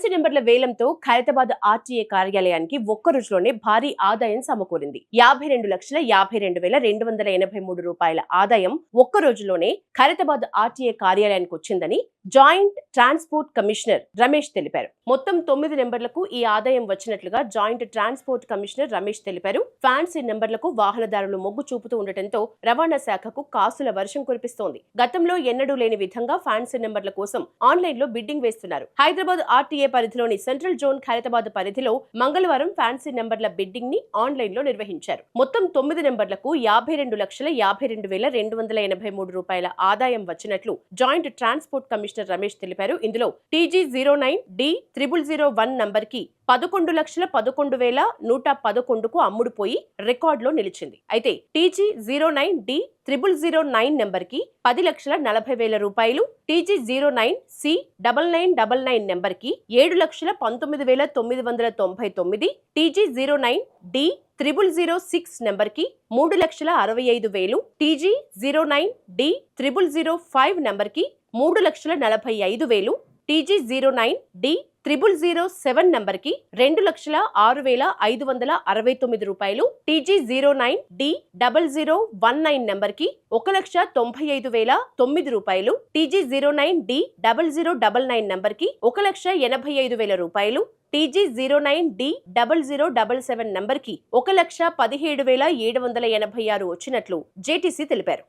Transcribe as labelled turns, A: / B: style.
A: Fancy నెంబర్ల వేలంతో Khairatabad RTA కార్యాలయానికి ఒక్క రోజులోనే భారీ ఆదాయం సమకూరింది. యాభై రెండు లక్షల యాభై రెండు వేల రెండు వందల ఎనభై మూడు రూపాయల ఆదాయం ఒక్క రోజులోనే ఖైరతాబాద్ ఆర్టీఏ కార్యాలయానికి వచ్చిందని జాయింట్ ట్రాన్స్పోర్ట్ కమిషనర్ రమేష్ తెలిపారు. మొత్తం తొమ్మిది నెంబర్లకు ఈ ఆదాయం వచ్చినట్లుగా జాయింట్ ట్రాన్స్పోర్ట్ కమిషనర్ రమేష్ తెలిపారు. ఫ్యాన్సీ నెంబర్లకు వాహనదారులు మొగ్గు చూపుతూ ఉండటంతో రవాణా శాఖకు కాసుల వర్షం కురిపిస్తోంది. గతంలో ఎన్నడూ లేని విధంగా ఫ్యాన్సీ నెంబర్ల కోసం ఆన్లైన్లో బిడ్డింగ్ వేస్తున్నారు. హైదరాబాద్ ఆర్టీఏ పరిధిలోని సెంట్రల్ జోన్ ఖైరతాబాద్ పరిధిలో మంగళవారం ఫ్యాన్సీ నెంబర్ల బిడ్డింగ్ని ఆన్లైన్లో నిర్వహించారు. మొత్తం తొమ్మిది నెంబర్లకు యాభై రెండు లక్షల యాభై రెండు వేల రెండు వందల ఎనభై మూడు రూపాయల ఆదాయం వచ్చినట్లు జాయింట్ ట్రాన్స్పోర్ట్ కమిషనర్ రమేష్ తెలిపారు. ఇందులో TG zero nine D triple zero one నంబర్కి పదకొండు లక్షల పదకొండు వేల నూట పదకొండుకు అమ్ముడుపోయి రికార్డులో నిలిచింది. అయితే TG zero nine D triple zero nine నెంబర్కి పది లక్షల నలభై వేల రూపాయలు TG zero nine C double nine double nine నెంబర్కి ఏడు లక్షల పంతొమ్మిది వేల తొమ్మిది వందల తొంభై తొమ్మిది TG zero nine D triple zero six నెంబర్కి మూడు లక్షల అరవై ఐదు వేలు TG zero nine D triple zero five నెంబర్కి మూడు లక్షల నలభై ఐదు వేలు TG zero nine D triple zero seven నంబర్కి రెండు లక్షల ఆరు వేల ఐదు వందల అరవై తొమ్మిది రూపాయలు TG zero nine D double zero one nine నంబర్కి ఒక లక్ష తొంభై ఐదు వేల తొమ్మిది రూపాయలు TG zero nine D double zero double nine నంబర్కి ఒక లక్ష ఎనభై ఐదు వేల రూపాయలు TG zero nine D double zero double seven నంబర్కి ఒక లక్ష పదిహేడు వేల ఏడు వందల ఎనభై ఆరు వచ్చినట్లు జేటీసీ తెలిపారు.